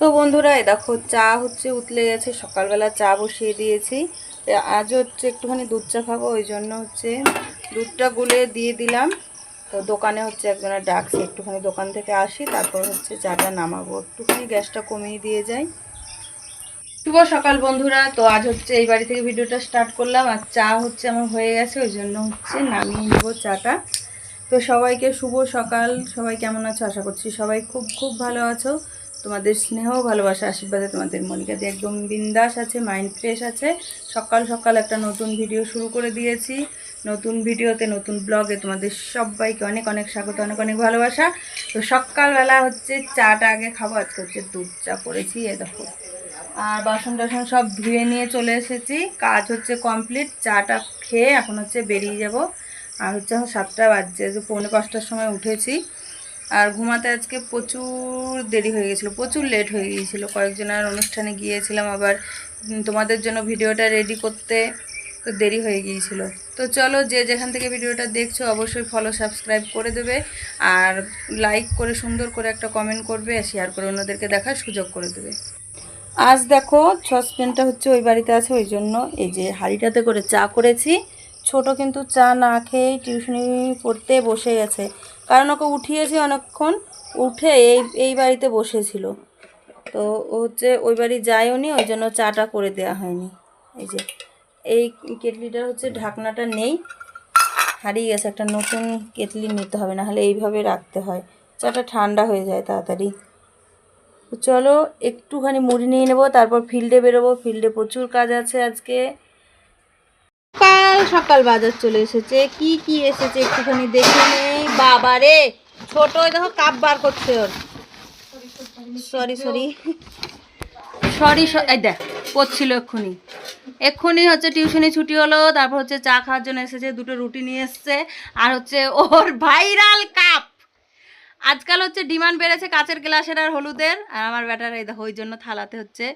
তো বন্ধুরা এ দেখো চা হচ্ছে উতলে গেছে, সকালবেলা চা বসিয়ে দিয়েছি। আজ হচ্ছে একটুখানি দুধ চা খাব, ওই জন্য হচ্ছে দুধটা গুলে দিয়ে দিলাম। তো দোকানে হচ্ছে একজনের ডাকছে, একটুখানি দোকান থেকে আসি, তারপর হচ্ছে চাটা নামাবো। একটুখানি গ্যাসটা কমিয়ে দিয়ে যাই। শুভ সকাল বন্ধুরা, তো আজ হচ্ছে এই বাড়ি থেকে ভিডিওটা স্টার্ট করলাম, আর চা হচ্ছে আমার হয়ে গেছে, ওই জন্য হচ্ছে নামিয়ে নেব চাটা। তো সবাইকে শুভ সকাল, সবাই কেমন আছো? আশা করছি সবাই খুব খুব ভালো আছো। তোমাদের স্নেহ, ভালোবাসা, আশীর্বাদে তোমাদের মনিকাতে একদম বিন্দাস আছে মাইন্ড ফ্রেশ আছে। সকাল সকাল একটা নতুন ভিডিও শুরু করে দিয়েছি। নতুন ভিডিওতে নতুন ব্লগে তোমাদের সবাইকে অনেক অনেক স্বাগত, অনেক অনেক ভালোবাসা। তো সকালবেলা হচ্ছে চাটা আগে খাব, আজকে হচ্ছে দুধ চা করেছি এ দেখো। আর বাসন টাসন সব ধুয়ে নিয়ে চলে এসেছি। কাজ হচ্ছে কমপ্লিট চাটা খেয়ে এখন হচ্ছে বেরিয়ে যাব। আর হচ্ছে এখন সাতটা বাজছে পৌনে পাঁচটার সময় উঠেছি। আর ঘুমাতে আজকে প্রচুর দেরি হয়ে গেছিল, প্রচুর লেট হয়ে গিয়েছিল। কয়েকজনের অনুষ্ঠানে গিয়েছিলাম আবার তোমাদের জন্য ভিডিওটা রেডি করতে তো দেরি হয়ে গিয়েছিল। তো চলো যে যেখান থেকে ভিডিওটা দেখছ অবশ্যই ফলো সাবস্ক্রাইব করে দেবে আর লাইক করে, সুন্দর করে একটা কমেন্ট করবে শেয়ার করে অন্যদেরকে দেখার সুযোগ করে দেবে। আজ দেখো, সসপ্যানটা হচ্ছে ওই বাড়িতে আছে, ওই জন্য এই যে হাঁড়িটাতে করে চা করেছি। ছোট কিন্তু চা না খেয়েই টিউশনি পড়তে বসে গেছে। কারণ ওকে উঠিয়েছি অনেকক্ষণ, উঠে এই এই বাড়িতে বসেছিল। তো হচ্ছে ওই বাড়ি যায়ও নি ওই জন্য চাটা করে দেওয়া হয়নি। এই যে, এই কেটলিটার হচ্ছে ঢাকনাটা নেই, হারিয়ে গেছে। একটা নতুন কেটলি নিতে হবে, না হলে এইভাবে রাখতে হয়। চাটা ঠান্ডা হয়ে যায় তাড়াতাড়ি। চলো, একটুখানি মুড়ি নিয়ে নেব, তারপর ফিল্ডে বেরোবো। ফিল্ডে প্রচুর কাজ আছে আজকে। সকাল সকাল বাজার চলে এসেছে। কি কি এসেছে একটুখানি দেখে নেই। বাবা রে, ছোট দেখো, কাপ বার করছে ওর। সরি সরি সরি এই দেখ পড়ছিল এক্ষুনি। এক্ষুনি হচ্ছে টিউশনি ছুটি হলো, তারপর হচ্ছে চা খাওয়ার জন্য এসেছে, দুটো রুটি নিয়ে এসছে, আর হচ্ছে ওর ভাইরাল কাপ। আজকাল হচ্ছে ডিমান্ড বেড়েছে কাচের গ্লাসের আর হলুদের, আর আমার ব্যাটার এই দেখো, ওই জন্য থালাতে হচ্ছে।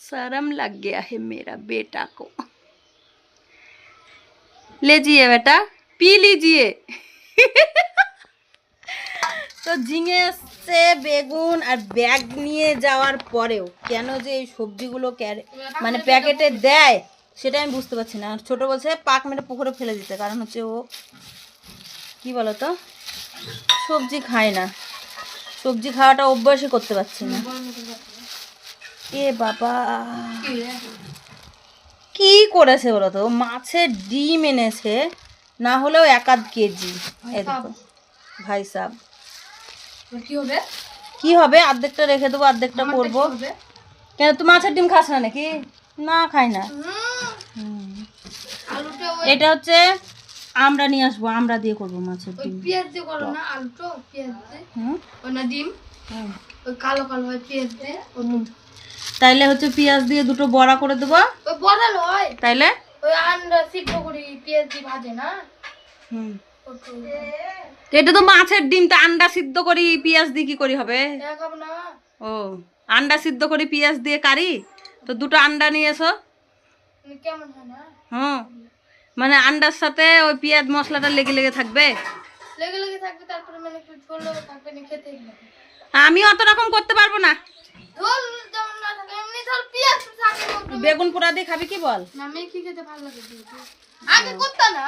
शर्म लग गया है मेरा बेटा को लीजिए बेटा पी लीजिए তো ঝিঙে এসছে বেগুন আর ব্যাগ নিয়ে যাওয়ার পরেও কেন যে এই সবজিগুলো ক্যারে মানে প্যাকেটে দেয় সেটা আমি বুঝতে পারছি না আর ছোটো বলছে পাক মেরে পুকুরে ফেলে দিতে কারণ হচ্ছে ও কি বলো তো সবজি খায় না সবজি খাওয়াটা অভ্যাসই করতে পারছি না এ বাবা। কি করেছে বলো তো? মাছের ডিম এনেছে না হলেও এক আধ কেজি। ভাই সাহ কি হবে? কি হবে? অর্ধেকটা রেখে দেবো অর্ধেকটা করব। কেন তুই মাছের ডিম খাস না নাকি? না খাই না। এটা হচ্ছে আমরা নিয়ে আসব আমরা দিয়ে করব মাছের ডিম। পেঁয়াজ দিয়ে করো না আলুটা পেঁয়াজ দিয়ে। না ডিম? কালো কালো হয় পেঁয়াজ দিয়ে। তাইলে হচ্ছে পেঁয়াজ দিয়ে দুটো বড়া করে দেবো। তাইলে? ওই আন্ডা সিদ্ধ করি পেঁয়াজ দিয়ে ভাজে না? হুম। এটা তো মাছের ডিম তো আন্ডা সিদ্ধ করি পেঁয়াজ দিয়ে কি করি হবে? ও আন্ডা সিদ্ধ করি পেঁয়াজ দিয়ে কারি? তো দুটো আন্ডা নিয়ে এসো। হুম। মানে আন্ডার সাথে ওই পেঁয়াজ মশলাটা লেগে লেগে থাকবে? লেগে লেগে থাকবে তারপরে মানে একটু ঝোল থাকবে খেতে আমি অত রকম করতে পারব না। বেগুন পোড়া দিয়ে খাবি কি বল? খেতে ভালো লাগে। আগে না?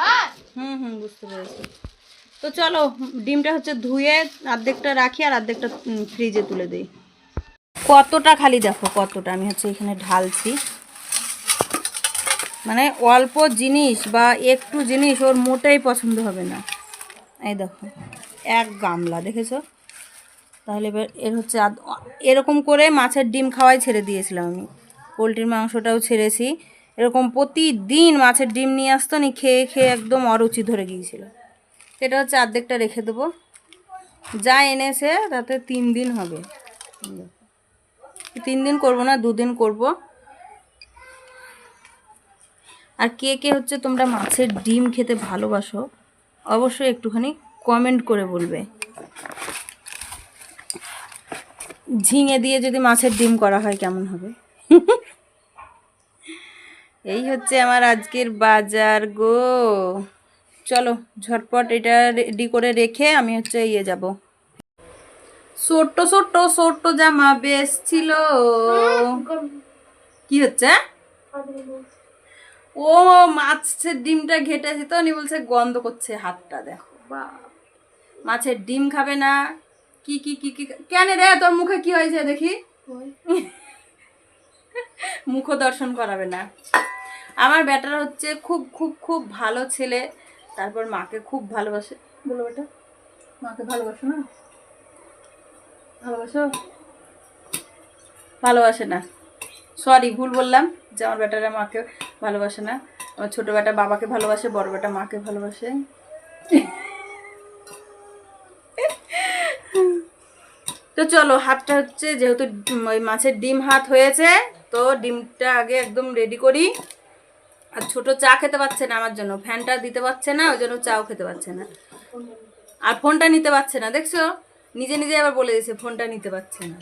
হুম হুম বুঝতে পেরেছি। তো চলো ডিমটা হচ্ছে ধুয়ে অর্ধেকটা রাখি আর অর্ধেকটা ফ্রিজে তুলে দিই। কতটা খালি দেখো কতটা। আমি হচ্ছে এখানে ঢালছি। মানে অল্প জিনিস বা একটু জিনিস ওর মোটেই পছন্দ হবে না। এই দেখো এক গামলা দেখেছ? তাহলে এবার এর হচ্ছে এরকম করে মাছের ডিম খাওয়াই ছেড়ে দিয়েছিলাম আমি। পোলট্রির মাংসটাও ছেড়েছি। এরকম প্রতিদিন মাছের ডিম নিয়ে আসতো, নি খেয়ে খেয়ে একদম অরুচি ধরে গিয়েছিল। সেটা হচ্ছে অর্ধেকটা রেখে দেবো। যা এনেছে তাতে তিন দিন হবে। তিন দিন করব না, দুদিন করব। আর কে কে হচ্ছে তোমরা মাছের ডিম খেতে ভালোবাসো, অবশ্যই একটুখানি কমেন্ট করে বলবে। ঝিঙে দিয়ে যদি মাছের ডিম করা হয় কেমন হবে? এই হচ্ছে আমার আজকের বাজার গো। চলো, ঝটপট এটা রেডি করে রেখে আমি হচ্ছে ইয়ে যাব। ছোট্ট ছোট্ট ছোট্ট জামা বেশ ছিল কি হচ্ছে? ও, মাছের ডিমটা ঘেটেছে তো উনি বলছে গন্ধ করছে হাতটা, দেখো বা মাছের ডিম খাবে না। কি কি কি কি কেন রে? তোর মুখে কি হয়েছে দেখি? মুখ দর্শন করাবে না। আমার ব্যাটার হচ্ছে খুব খুব খুব ভালো ছেলে। তারপর মাকে খুব ভালোবাসে। বলো বেটা। মাকে ভালোবাসো না? ভালোবাসো? ভালোবাসে না। সরি ভুল বললাম যে আমার বেটারা মাকে ভালোবাসে না। আমার ছোটো বেটা বাবাকে ভালোবাসে বড় বেটা মাকে ভালোবাসে। তো চলো, হাতটা হচ্ছে যেহেতু ওই মাছের ডিম হাত হয়েছে, তো ডিমটা আগে একদম রেডি করি। আর ছোট চা খেতে পারছে না আমার জন্য, ফ্যানটা দিতে পারছে না, ওই জন্য চাও খেতে পারছে না। আর ফোনটা নিতে পারছে না, দেখছ? নিজে নিজে আবার বলে দিয়েছে, ফোনটা নিতে পারছে না।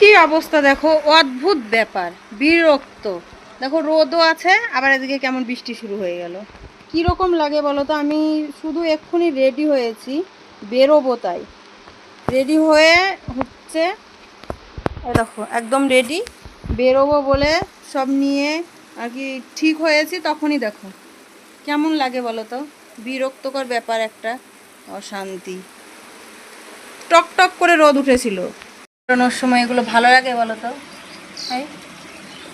কি অবস্থা দেখো, অদ্ভুত ব্যাপার, বিরক্ত। দেখো, রোদও আছে, আবার এদিকে কেমন বৃষ্টি শুরু হয়ে গেল। কি রকম লাগে বলো তো, আমি শুধু এক্ষুনি রেডি হয়েছি, বেরোবো তাই। রেডি হয়ে হচ্ছে দেখো, একদম রেডি। বেরোবো বলে সব নিয়ে আর কি ঠিক হয়েছি তখনই দেখো। কেমন লাগে বলো তো? বিরক্তকর ব্যাপার একটা, অশান্তি। টক টক করে রোদ উঠেছিল। বেরোনোর সময় এগুলো ভালো লাগে বলো তো? হ্যাঁ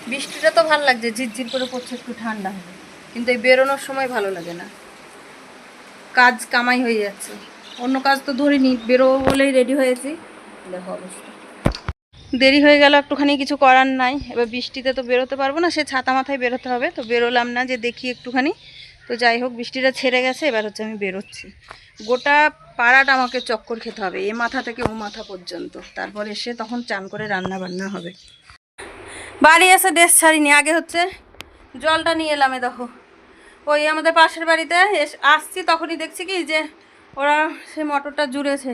বৃষ্টিটা তো ভালো লাগছে, ঝিরঝির করে পড়ছে, একটু ঠান্ডা হবে। কিন্তু এই বেরোনোর সময় ভালো লাগে না। কাজ কামাই হয়ে যাচ্ছে। অন্য কাজ তো ধরিনি, বেরোবো বলেই রেডি হয়েছি। দেখো অবস্থা। দেরি হয়ে গেল, একটুখানি কিছু করার নাই। এবার বৃষ্টিতে তো বেরোতে পারব না, সে ছাতা মাথায় বেরোতে হবে, তো বেরোলাম না যে দেখি একটুখানি। তো যাই হোক, বৃষ্টিটা ছেড়ে গেছে, এবার হচ্ছে আমি বেরোচ্ছি। গোটা পাড়াটা আমাকে চক্কর খেতে হবে, এ মাথা থেকে ও মাথা পর্যন্ত। তারপর এসে তখন চান করে রান্না বান্না হবে। বাড়ি এসে ড্রেস ছাড়িনি, আগে হচ্ছে জলটা নিয়ে এলাম এ দেখো। ওই আমাদের পাশের বাড়িতে আসছি, তখনই দেখছি কি যে ওরা সে মোটরটা জুড়েছে।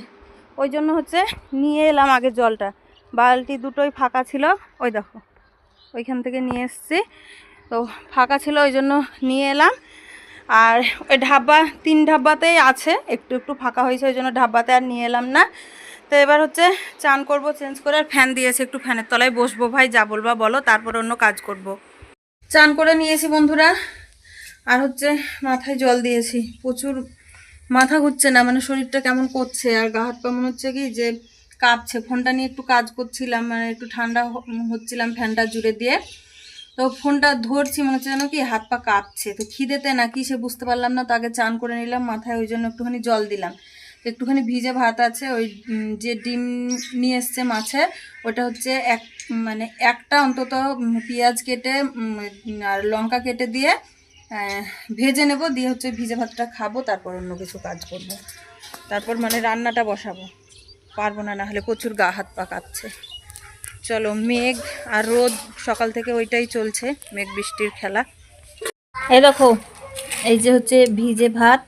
ওই জন্য হচ্ছে নিয়ে এলাম আগে জলটা। বালতি দুটোই ফাঁকা ছিল, ওই দেখো। ওইখান থেকে নিয়ে এসছি। তো ফাঁকা ছিল, ওই জন্য নিয়ে এলাম। আর ওই ঢাব্বা তিন ঢাব্বাতেই আছে, একটু একটু ফাঁকা হয়েছে, ওই জন্য ঢাব্বাতে আর নিয়ে এলাম না। তো এবার হচ্ছে চান করব, চেঞ্জ করে, আর ফ্যান দিয়েছে একটু ফ্যানের তলায়। বসবো ভাই, যা বলবা বলো, তারপর অন্য কাজ করব। চান করে নিয়েছি বন্ধুরা। আর হচ্ছে মাথায় জল দিয়েছি, প্রচুর মাথা ঘুরছে না মানে শরীরটা কেমন করছে? আর গা হাত পা মনে হচ্ছে কি যে কাঁপছে। ফোনটা নিয়ে একটু কাজ করছিলাম মানে একটু ঠান্ডা হচ্ছিলাম ফ্যানটা জুড়ে দিয়ে। তো ফোনটা ধরছি, মনে হচ্ছে যেন কি হাত পা কাঁপছে। তো খিদেতে নাকি সে বুঝতে পারলাম না, তো আগে চান করে নিলাম, মাথায় ওই জন্য একটুখানি জল দিলাম। তো একটুখানি ভিজে ভাত আছে, ওই যে ডিম নিয়ে এসছে মাছে, ওটা হচ্ছে এক মানে একটা অন্তত পেঁয়াজ কেটে আর লঙ্কা কেটে দিয়ে ভেজে নেব, দিয়ে হচ্ছে ভিজে ভাতটা খাব, তারপর অন্য কিছু কাজ করব। তারপর মানে রান্নাটা বসাবো। পারব না না হলে প্রচুর গা হাত পা চলো, মেঘ আর রোদ সকাল থেকে ওইটাই চলছে, মেঘ বৃষ্টির খেলা। এই দেখো, এই যে হচ্ছে ভিজে ভাত,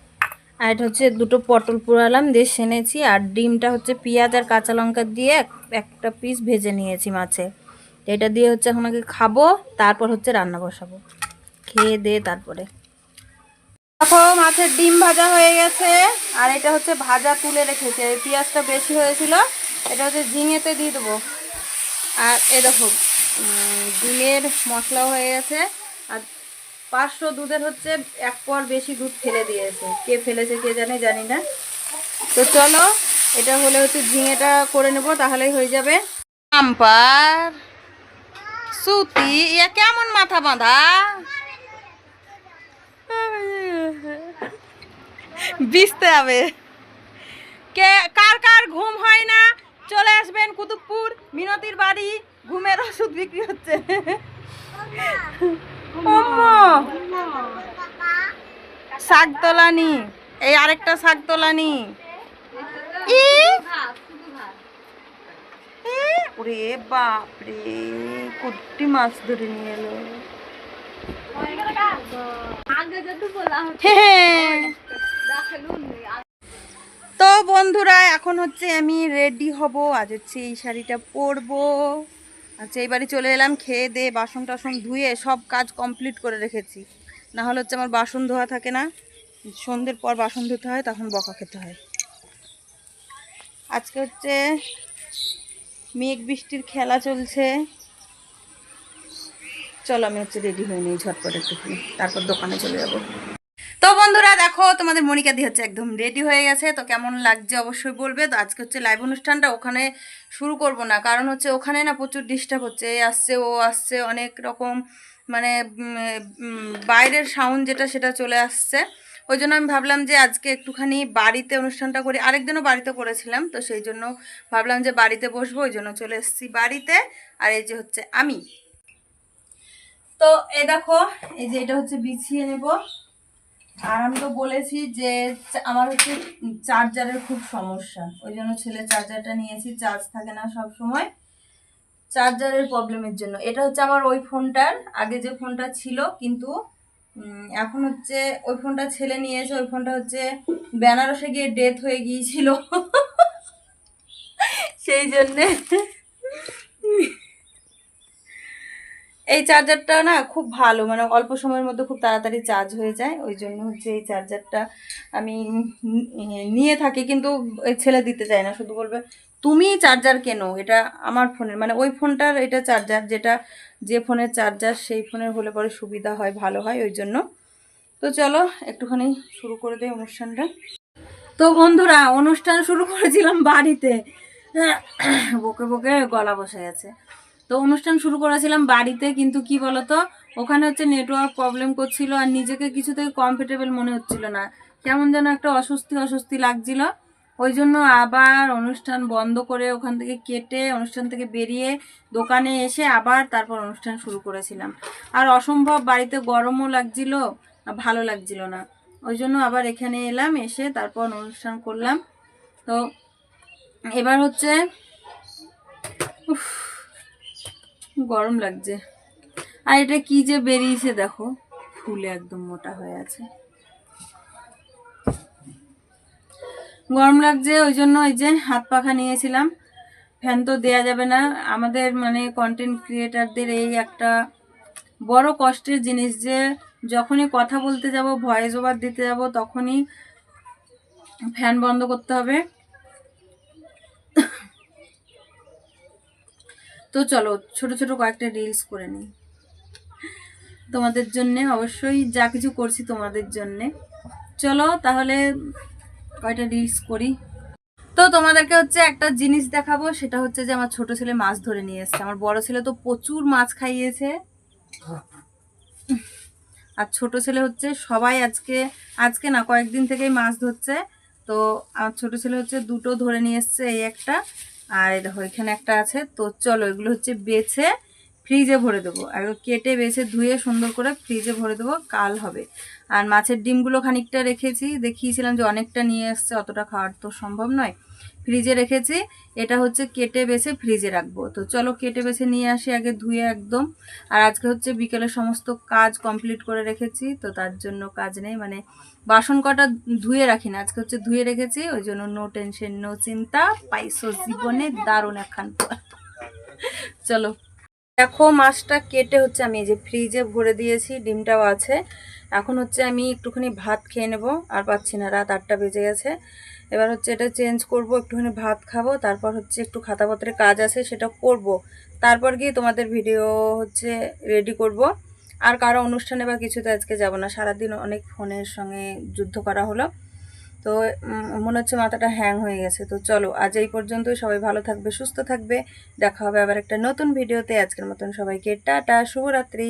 আর এটা হচ্ছে দুটো পটল পুরালাম, দিয়ে সেনেছি, আর ডিমটা হচ্ছে পেঁয়াজ আর কাঁচা লঙ্কা দিয়ে একটা পিস ভেজে নিয়েছি মাছে। এটা দিয়ে হচ্ছে এখন আগে খাব, তারপর হচ্ছে রান্না বসাবো। খেয়ে দে তারপরে। দেখো মাছের ডিম ভাজা হয়ে গেছে, আর এটা হচ্ছে ভাজা তুলে রেখেছে। পেঁয়াজটা বেশি হয়েছিল, এটা হচ্ছে ঝিঙেতে দিয়ে দেবো। আর এই দেখো ডিমের মশলাও হয়ে গেছে, আর পাঁচশো দুধের হচ্ছে এক পর বেশি দুধ ফেলে দিয়েছে। কে ফেলেছে কে জানে, জানি না। তো চলো, এটা হলে হচ্ছে ঝিঙেটা করে নেব, তাহলেই হয়ে যাবে। আম্পার, সুতি ইয়া কেমন মাথা বাঁধা? বিছতে হবে। কে কার কার ঘুম হয় না? চলে আসবেন কুতুবপুর মিনতির বাড়ি ঘুমের ওষুধ বিক্রি হচ্ছে। শাক তোলানি এই আরেকটা শাক তোলানি ওরে বাপরে কুট্টি মাছ ধরে নিয়ে এলো। হ্যাঁ। তো বন্ধুরা, এখন হচ্ছে আমি রেডি হব। আজ হচ্ছে এই শাড়িটা পরবো। আচ্ছা এই বাড়ি চলে এলাম খেয়ে দে, বাসন টাসন ধুয়ে সব কাজ কমপ্লিট করে রেখেছি। না হলে হচ্ছে আমার বাসন ধোয়া থাকে না। সন্ধ্যের পর বাসন ধুতে হয়, তখন বকা খেতে হয়। আজকে হচ্ছে মেঘ বৃষ্টির খেলা চলছে। চলো, আমি হচ্ছে রেডি হয়ে নিই ঝটপট একটুখানি। তারপর দোকানে চলে যাব। তো বন্ধুরা দেখো, তোমাদের মনিকা দি হচ্ছে একদম রেডি হয়ে গেছে, তো কেমন লাগছে অবশ্যই বলবে। তো আজকে হচ্ছে লাইভ অনুষ্ঠানটা ওখানে শুরু করব না, কারণ হচ্ছে ওখানে না প্রচুর ডিস্টার্ব হচ্ছে, এ আসছে, ও আসছে, অনেক রকম মানে বাইরের সাউন্ড যেটা সেটা চলে আসছে। ওই জন্য আমি ভাবলাম যে আজকে একটুখানি বাড়িতে অনুষ্ঠানটা করি। আরেকদিনও বাড়িতে করেছিলাম, তো সেই জন্য ভাবলাম যে বাড়িতে বসবো, ওই জন্য চলে এসেছি বাড়িতে। আর এই যে হচ্ছে আমি। তো এ দেখো, এই যে এটা হচ্ছে বিছিয়ে নেব। আর আমি তো বলেছি যে আমার হচ্ছে চার্জারের খুব সমস্যা। ওই জন্য ছেলে চার্জারটা নিয়েছি, চার্জ থাকে না সব সময় চার্জারের প্রবলেমের জন্য। এটা হচ্ছে আমার ওই ফোনটার, আগে যে ফোনটা ছিল, কিন্তু এখন হচ্ছে ওই ফোনটা ছেলে নিয়েছে ওই ফোনটা হচ্ছে বেনারসে গিয়ে ডেথ হয়ে গিয়েছিল। সেই জন্যে এই চার্জারটা না খুব ভালো মানে অল্প সময়ের মধ্যে খুব তাড়াতাড়ি চার্জ হয়ে যায়। ওই জন্য হচ্ছে এই চার্জারটা আমি নিয়ে থাকি, কিন্তু ছেলে দিতে চায় না। শুধু বলবে, তুমি চার্জার কেনো? এটা আমার ফোনের। মানে ওই ফোনটার এটা চার্জার যেটা যে ফোনের চার্জার সেই ফোনের হলে পরে সুবিধা হয়, ভালো হয়, ওই জন্য। তো চলো, একটুখানি শুরু করে দেয় অনুষ্ঠানটা। তো বন্ধুরা, অনুষ্ঠান শুরু করেছিলাম বাড়িতে। বকে বকে গলা বসে গেছে তো অনুষ্ঠান শুরু করেছিলাম বাড়িতে কিন্তু কি বলতো? ওখানে হচ্ছে নেটওয়ার্ক প্রবলেম করছিল আর নিজেকে কিছুতেই কমফোর্টেবল মনে হচ্ছিল না। কেমন যেন একটা অস্বস্তি অস্বস্তি লাগছিল। ওই জন্য আবার অনুষ্ঠান বন্ধ করে ওখান থেকে কেটে অনুষ্ঠান থেকে বেরিয়ে দোকানে এসে আবার তারপর অনুষ্ঠান শুরু করেছিলাম। আর অসম্ভব বাড়িতে গরমও লাগছিল ভালো লাগছিল না। ওই জন্য আবার এখানে এলাম এসে তারপর অনুষ্ঠান করলাম। তো এবার হচ্ছে উফ, গরম লাগছে। আর এটা কি যে বেরিয়েছে দেখো, ফুলে একদম মোটা হয়ে আছে। গরম লাগছে, ওই জন্য ওই যে হাত পাখা নিয়েছিলাম। ফ্যান তো দেয়া যাবে না। আমাদের মানে কন্টেন্ট ক্রিয়েটারদের এই একটা বড় কষ্টের জিনিস যে, যখনই কথা বলতে যাব ভয়েস ওভার দিতে যাব, তখনই ফ্যান বন্ধ করতে হবে। তো চলো, ছোট ছোট কয়েকটা রিলস করে নিই। তোমাদের জন্যে অবশ্যই যা কিছু করছি তোমাদের জন্যে। চলো তাহলে কয়টা রিলস করি? তো তোমাদেরকে হচ্ছে একটা জিনিস দেখাবো, সেটা হচ্ছে যে আমার ছোট ছেলে মাছ ধরে নিয়ে এসছে। আমার বড় ছেলে তো প্রচুর মাছ খাইয়েছে। আর ছোট ছেলে হচ্ছে সবাই আজকে আজকে না, কয়েকদিন থেকেই মাছ ধরছে। তো আমার ছোট ছেলে হচ্ছে দুটো ধরে নিয়ে এসছে, এই একটা। আর এই দেখো এখানে একটা আছে তো চলো এগুলো হচ্ছে বেছে ফ্রিজে ভরে দেবো। আর কেটে বেছে ধুয়ে সুন্দর করে ফ্রিজে ভরে দেবো, কাল হবে। আর মাছের ডিমগুলো খানিকটা রেখেছি, দেখিয়েছিলাম যে অনেকটা নিয়ে এসছে, অতটা খাওয়ার তো সম্ভব নয়। ফ্রিজে রেখেছি, এটা হচ্ছে কেটে বেছে ফ্রিজে রাখব। তো চলো কেটে বেছে নিয়ে আসি আগে ধুয়ে একদম। আর আজকে হচ্ছে বিকেলে সমস্ত কাজ কমপ্লিট করে রেখেছি, তো তার জন্য কাজ নেই। মানে বাসন কটা ধুয়ে রাখি না, আজকে হচ্ছে ধুয়ে রেখেছি, ওই জন্য নো টেনশন নো চিন্তা, পাইছো জীবনে দারুণ একখান চলো। দেখো মাছটা কেটে হচ্ছে আমি এই যে ফ্রিজে ভরে দিয়েছি, ডিমটাও আছে। এখন হচ্ছে আমি একটুখানি ভাত খেয়ে নেব, আর পাচ্ছি না, রাত আটটা বেজে গেছে। এবার হচ্ছে এটা চেঞ্জ করব, একটুখানি ভাত খাব, তারপর হচ্ছে একটু খাতাপত্রের কাজ আছে সেটা করব। তারপর গিয়ে তোমাদের ভিডিও হচ্ছে রেডি করব। আর কারও অনুষ্ঠানে বা কিছুতে আজকে যাব না, সারাদিন অনেক ফোনের সঙ্গে যুদ্ধ করা হলো। তো মনে হচ্ছে মাথাটা হ্যাং হয়ে গেছে। তো চলো, আজ এই পর্যন্তই। সবাই ভালো থাকবে, সুস্থ থাকবে। দেখা হবে আবার একটা নতুন ভিডিওতে আজকের মতন সবাইকে টাটা, শুভরাত্রি।